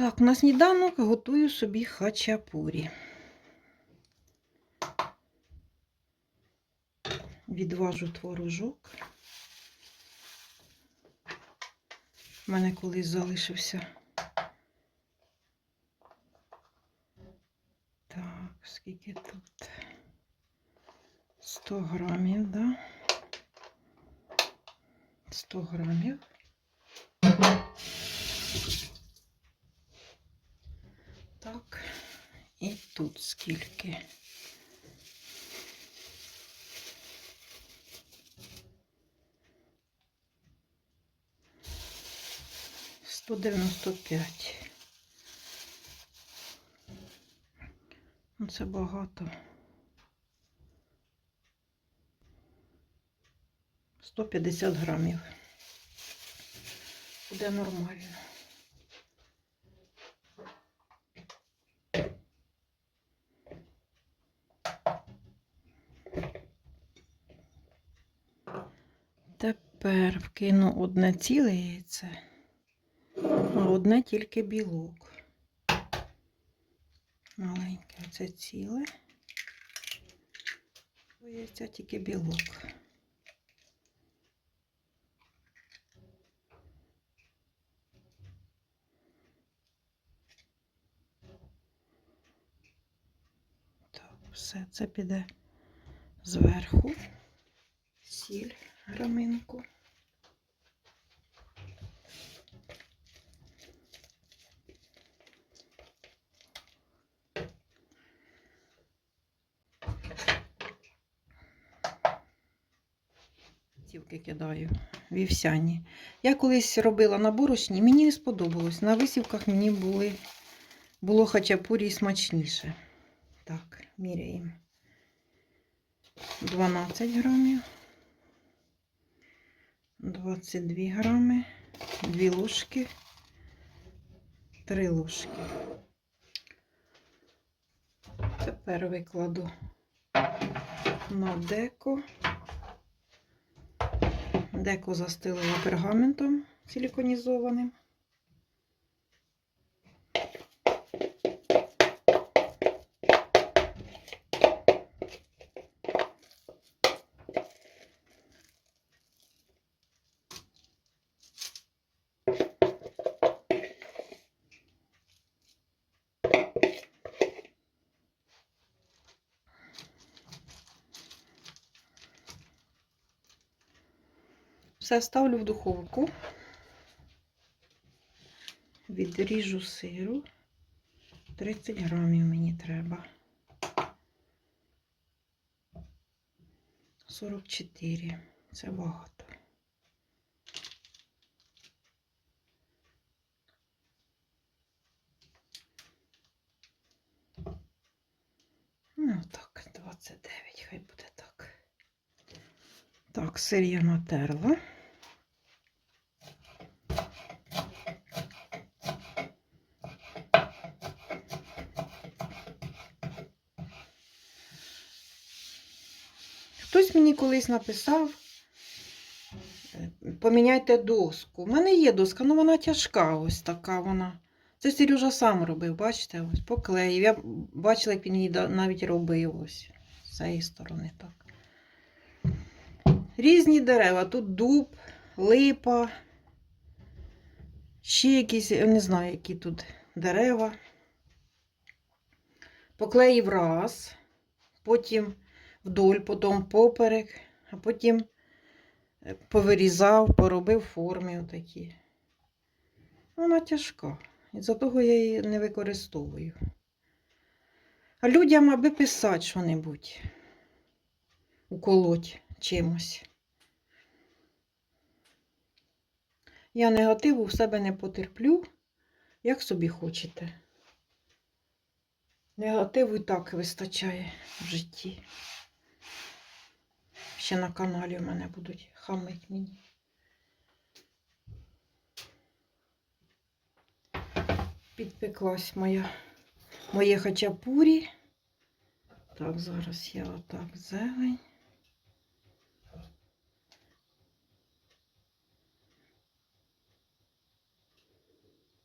Так, на сніданок готую собі хачапурі. Відважу творожок. У мене колись залишився. Так, скільки тут? 100 грамів, да? 100 грамів. Так, і тут скільки? Сто дев'яносто п'ять. Ну, Це багато. Сто п'ятдесят грамів. Буде нормально. Тепер вкину одне ціле яйце, а одне тільки білок. Маленьке оце ціле. Яйця тільки білок. Так, все це піде зверху. Сіль граминку. Цівки кидаю вівсяні. Я колись робила на борошні, мені не сподобалось. На висівках мені були, було хачапурі смачніше. Так, міряємо. 12 грамів. 22 грами, 2 ложки, 3 ложки. Тепер викладу на деко. Деко застелила пергаментом силіконізованим. Все ставлю в духовку. Відріжу сиру. 30 грамів мені треба. 44. Це багато. Ну, так, 29, хай буде так. Сир я натерла. Хтось мені колись написав, е, поміняйте доску. У мене є доска, але вона тяжка, ось така вона. Це Сережа сам робив, бачите, ось поклеїв. Я бачила, як він її навіть робив ось з цієї сторони так. Різні дерева. Тут дуб, липа, ще якісь, я не знаю, які тут дерева. Поклеїв раз, потім вдоль, потім поперек, а потім е, повирізав, поробив форми отакі. Вона тяжка. І за того я її не використовую. А людям, аби писати що-небудь, уколоть чимось. Я негативу в себе не потерплю, як собі хочете. Негативу і так вистачає в житті. Ще на каналі в мене будуть хамить мені. Підпеклась моя, моє хачапурі. Так, зараз я отак зелень.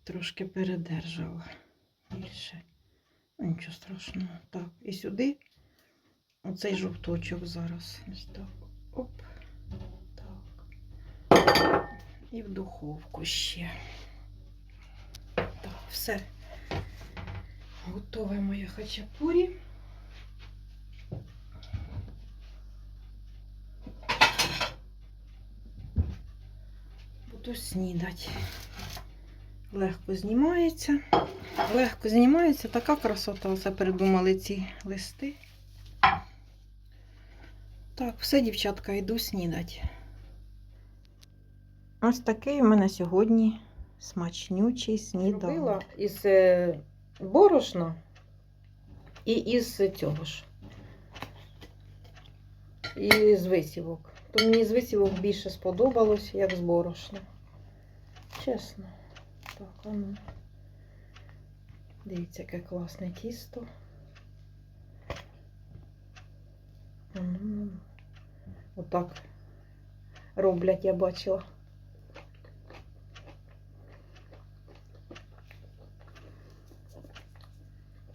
Трошки передержала більше. Нічого страшного. Так, і сюди оцей жовточок зараз. Так. Оп. Так. І в духовку ще. Так, все. Готове моє хачапурі. Буду снідати. Легко знімається. Легко знімається. Така красота. Оце придумали ці листи. Так, все, дівчатка, йду снідати. Ось такий у мене сьогодні смачнючий сніданок. Робила із е, борошна і із цього ж. І з висівок. То мені з висівок більше сподобалось, як з борошна. Чесно. Так, а ну. Дивіться, яке класне тісто. Отак роблять, я бачила.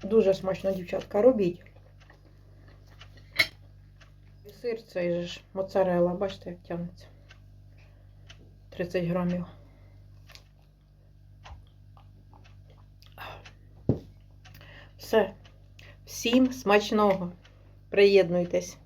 Дуже смачно, дівчатка, робіть. І сир цей же ж, моцарелла, бачите, як тягнеться. 30 грамів. Все. Всім смачного. Приєднуйтесь.